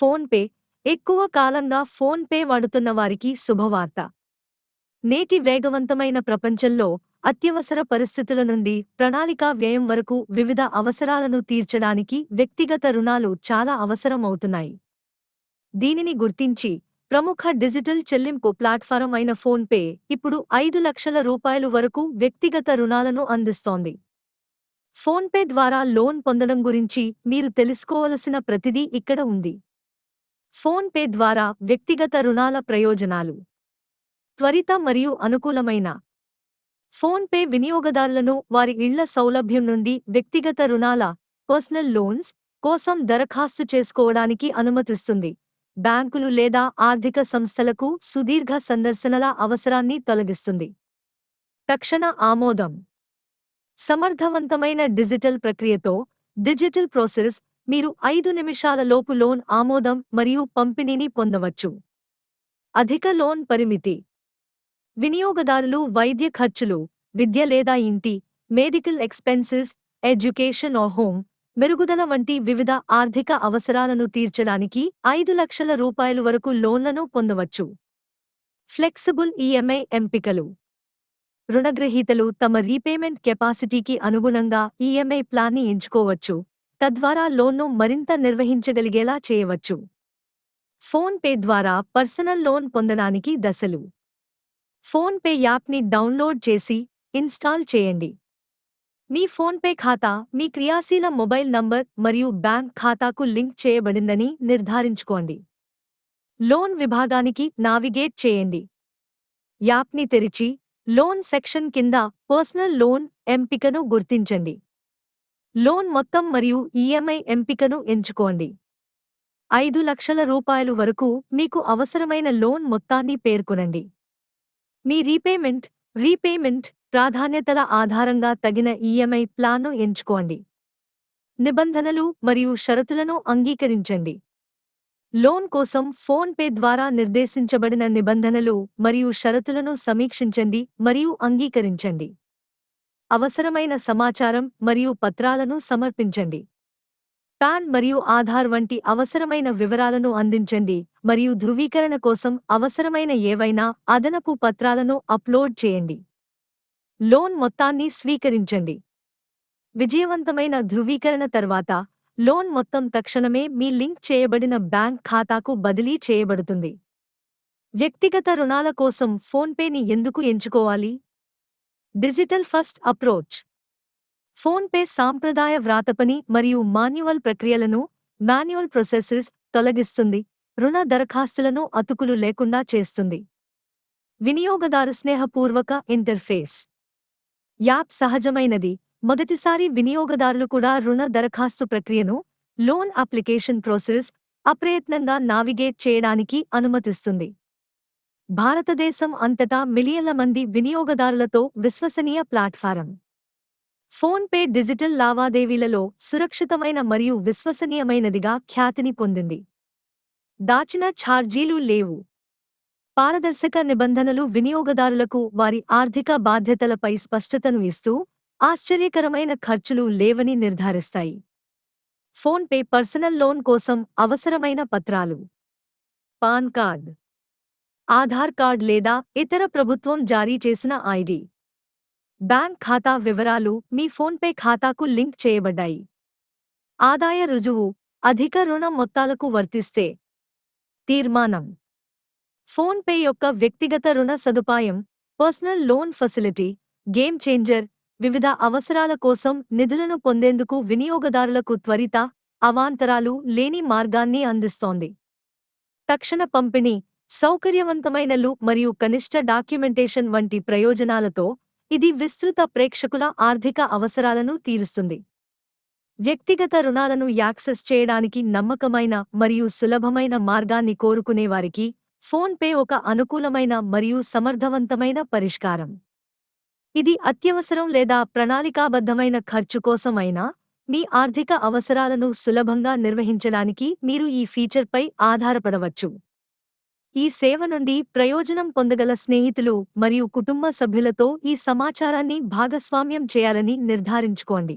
Phone pay ఎక్కువ కాలంగా phone pay వాడుతున్న వారికి శుభవార్త. నేటి వేగవంతమైన ప్రపంచంలో అత్యవసర పరిస్థితుల నుండి ప్రణాళికా వ్యయం వరకు వివిధ అవసరాలను తీర్చడానికి వ్యక్తిగత రుణాలు చాలా అవసరం అవుతున్నాయి దీనిని గుర్తించి ప్రముఖ డిజిటల్ చెల్లింపు ప్లాట్ఫారం అయిన ఫోన్పే ఇప్పుడు ఐదు లక్షల రూపాయలు వరకు వ్యక్తిగత రుణాలను అందిస్తోంది. ఫోన్పే ద్వారా లోన్ పొందడం గురించి మీరు తెలుసుకోవలసిన ప్రతిదీ ఇక్కడ ఉంది. ఫోన్పే ద్వారా వ్యక్తిగత రుణాల ప్రయోజనాలు. త్వరిత మరియు అనుకూలమైన. ఫోన్పే వినియోగదారులను వారి ఇళ్ళ సౌలభ్యం నుండి వ్యక్తిగత రుణాల పర్సనల్ లోన్స్ కోసం దరఖాస్తు చేసుకోవడానికి అనుమతిస్తుంది. బ్యాంకులు లేదా ఆర్థిక సంస్థలకు సుదీర్ఘ సందర్శనల అవసరాన్ని తొలగిస్తుంది. తక్షణ ఆమోదం. సమర్థవంతమైన డిజిటల్ ప్రక్రియతో డిజిటల్ ప్రాసెస్ మీరు ఐదు నిమిషాల లోపు లోన్ ఆమోదం మరియు పంపిణీని పొందవచ్చు. అధిక లోన్ పరిమితి. వినియోగదారులు వైద్య ఖర్చులు విద్య లేదా ఇంటి medical expenses education or home మెరుగుదల వంటి వివిధ ఆర్థిక అవసరాలను తీర్చడానికి ఐదు లక్షల రూపాయలు వరకు లోన్లను పొందవచ్చు. ఫ్లెక్సిబుల్ ఈఎంఐ ఎంపికలు. రుణగ్రహీతలు తమ రీపేమెంట్ కెపాసిటీకి అనుగుణంగా ఈఎంఐ ప్లాన్ని ఎంచుకోవచ్చు. తద్వారా లోన్ను మరింత నిర్వహించగలిగేలా చేయవచ్చు. ఫోన్ పే ద్వారా పర్సనల్ లోన్ పొందడానికి దశలు. ఫోన్ పే యాప్ని డౌన్లోడ్ చేసి ఇన్స్టాల్ చేయండి. మీ ఫోన్పే ఖాతా మీ క్రియాశీల మొబైల్ నంబర్ మరియు బ్యాంక్ ఖాతాకు లింక్ చేయబడిందని నిర్ధారించుకోండి. లోన్ విభాగానికి నావిగేట్ చేయండి. యాప్ని తెరిచి లోన్ సెక్షన్ కింద పర్సనల్ లోన్ ఎంపికను గుర్తించండి. లోన్ మొత్తం మరియు ఈఎంఐ ఎంపికను ఎంచుకోండి. ఐదు లక్షల రూపాయలు వరకు మీకు అవసరమైన లోన్ మొత్తాన్ని పేర్కొనండి. మీ రీపేమెంట్ రీపేమెంట్ ప్రాధాన్యతల ఆధారంగా తగిన ఈఎంఐ ప్లాన్ను ఎంచుకోండి. నిబంధనలు మరియు షరతులను అంగీకరించండి. లోన్ కోసం ఫోన్ పే ద్వారా నిర్దేశించబడిన నిబంధనలు మరియు షరతులను సమీక్షించండి మరియు అంగీకరించండి. అవసరమైన సమాచారం మరియు పత్రాలను సమర్పించండి. పాన్ మరియు ఆధార్ వంటి అవసరమైన వివరాలను అందించండి మరియు ధృవీకరణ కోసం అవసరమైన ఏవైనా అదనపు పత్రాలను అప్లోడ్ చేయండి. లోన్ మొత్తాన్ని స్వీకరించండి. విజయవంతమైన ధృవీకరణ తర్వాత లోన్ మొత్తం తక్షణమే మీ లింక్ చేయబడిన బ్యాంక్ ఖాతాకు బదిలీ చేయబడుతుంది. వ్యక్తిగత రుణాల కోసం ఫోన్పేని ఎందుకు ఎంచుకోవాలి? Digital first approach. ఫోన్పే సాంప్రదాయ వ్రాతపని మరియు మాన్యువల్ ప్రక్రియలను మాన్యువల్ ప్రొసెసెస్ తొలగిస్తుంది రుణ దరఖాస్తులను అతుకులు లేకుండా చేస్తుంది. వినియోగదారు స్నేహపూర్వక ఇంటర్ఫేస్. యాప్ సహజమైనది. మొదటిసారి వినియోగదారులు కూడా రుణ దరఖాస్తు ప్రక్రియను లోన్ అప్లికేషన్ ప్రోసెస్ అప్రయత్నంగా నావిగేట్ చేయడానికి అనుమతిస్తుంది. భారతదేశం అంతటా మిలియన్ల మంది వినియోగదారులతో విశ్వసనీయ ప్లాట్ఫారం. ఫోన్పే డిజిటల్ లావాదేవీలలో సురక్షితమైన మరియు విశ్వసనీయమైనదిగా ఖ్యాతిని పొందింది. దాచిన ఛార్జీలు లేవు. పారదర్శక నిబంధనలు వినియోగదారులకు వారి ఆర్థిక బాధ్యతలపై స్పష్టతను ఇస్తూ ఆశ్చర్యకరమైన ఖర్చులు లేవని నిర్ధారిస్తాయి. ఫోన్పే పర్సనల్ లోన్ కోసం అవసరమైన పత్రాలు. Pan card. ఆధార్ కార్డ్ లేదా ఇతర ప్రభుత్వం జారీ చేసిన ఐడి. బ్యాంక్ ఖాతా వివరాలు మీ ఫోన్పే ఖాతాకు లింక్ చేయబడ్డాయి. ఆదాయ రుజువు అధిక రుణ మొత్తాలకు వర్తిస్తే. తీర్మానం. ఫోన్పే యొక్క వ్యక్తిగత రుణ సదుపాయం personal loan facility game changer వివిధ అవసరాల కోసం నిధులను పొందేందుకు వినియోగదారులకు త్వరిత అవాంతరాలు లేని మార్గాన్ని అందిస్తోంది. తక్షణ పంపిణీ సౌకర్యవంతమైన లూప్ మరియు కనిష్ట డాక్యుమెంటేషన్ వంటి ప్రయోజనాలతో ఇది విస్తృత ప్రేక్షకుల ఆర్థిక అవసరాలను తీరుస్తుంది. వ్యక్తిగత రుణాలను యాక్సెస్ చేయడానికి నమ్మకమైన మరియు సులభమైన మార్గాన్ని కోరుకునేవారికి ఫోన్పే ఒక అనుకూలమైన మరియు సమర్థవంతమైన పరిష్కారం. ఇది అత్యవసరం లేదా ప్రణాళికాబద్ధమైన ఖర్చు కోసమైనా మీ ఆర్థిక అవసరాలను సులభంగా నిర్వహించడానికి మీరు ఈ ఫీచర్పై ఆధారపడవచ్చు. ఈ సేవ నుండి ప్రయోజనం పొందగల స్నేహితులు మరియు కుటుంబ సభ్యులతో ఈ సమాచారాన్ని భాగస్వామ్యం చేయాలని నిర్ధారించుకోండి.